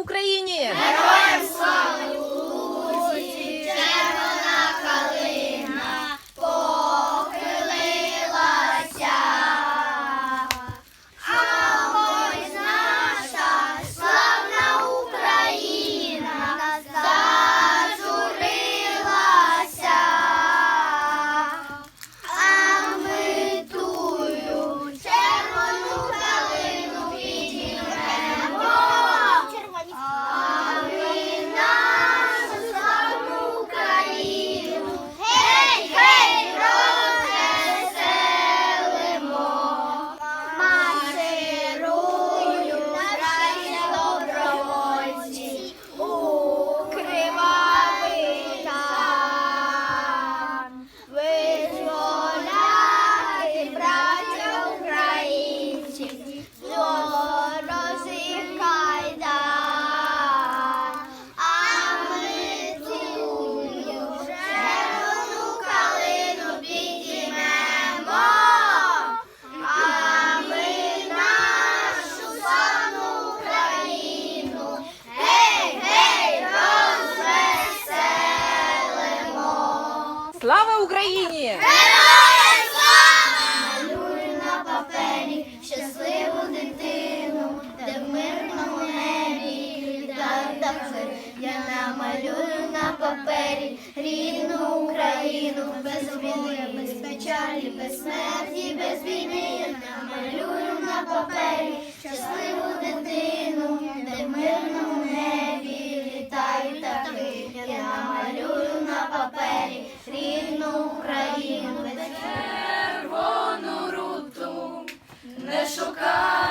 Україні! Героям Слава Україні! Героям на папері щасливу дитину, де в мирному небі птахи. Я намалюю на папері рідну Україну, без обіди, без печалі, без смерті, без війни. Я намалюю на папері щасливу дитину, де в мирному небі літають птахи. Я намалюю на папері Україну червону руту не шукай.